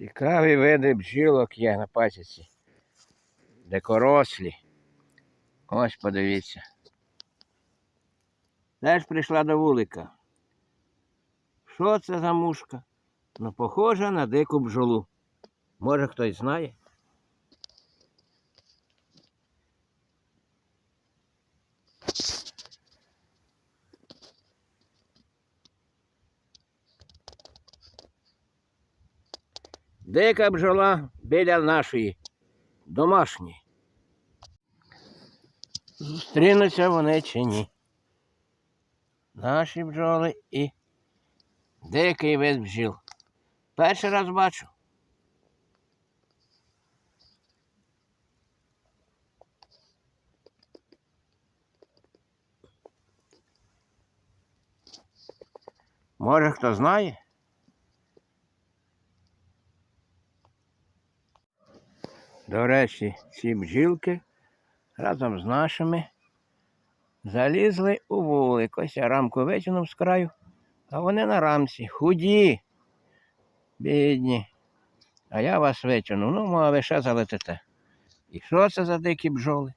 Цікаві види бджілок є на пасіці. Декорослі. Ось подивіться. Теж прийшла до вулика. Що це за мушка? Ну, похожа на дику бджолу. Може хтось знає? Дика бджола біля нашої домашньої. Зустрінуться вони чи ні. Наші бджоли і дикий вид бджіл. Перший раз бачу. Може хто знає? До речі, ці бджілки разом з нашими залізли у вулик. Ось я рамку витягнув з краю, а вони на рамці. Худі, бідні. А я вас витягнув. Ну, а ви ще залетите. І що це за дикі бджоли?